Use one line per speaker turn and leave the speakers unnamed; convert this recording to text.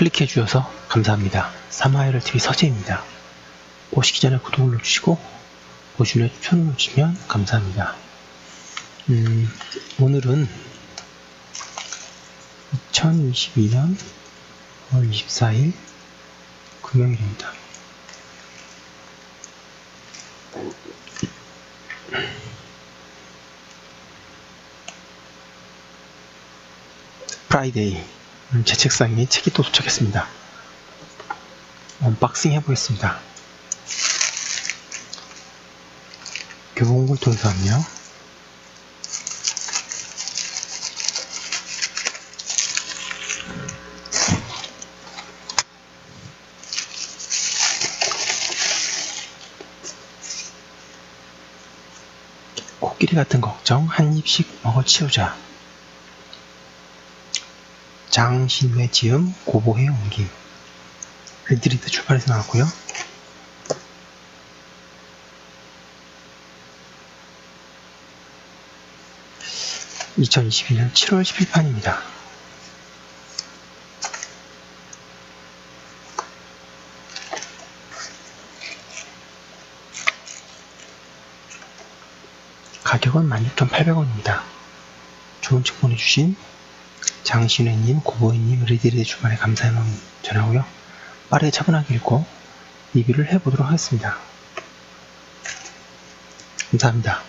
클릭해 주셔서 감사합니다. 사마이럴 TV 서재입니다. 보시기 전에 구독을 눌러주시고 보시는 후에 추천을 눌러주시면 감사합니다. 음, 오늘은 2022년 5월 24일 금요일입니다. 프라이데이 오늘 제 책상에 책이 또 도착했습니다. 언박싱 해보겠습니다. 통해서 왔네요. 코끼리 같은 걱정 한 입씩 먹어 치우자. 장신회 지음 고보회 옮김 레드리드 출판에서 나왔고요. (2022년 7월 10일판입니다) 가격은 16,800원입니다. 좋은 책 보내주신 장신혜님, 고보이님, 리디리 주말에 감사의 마음 전하고요. 빠르게 차분하게 읽고 리뷰를 해보도록 하겠습니다. 감사합니다.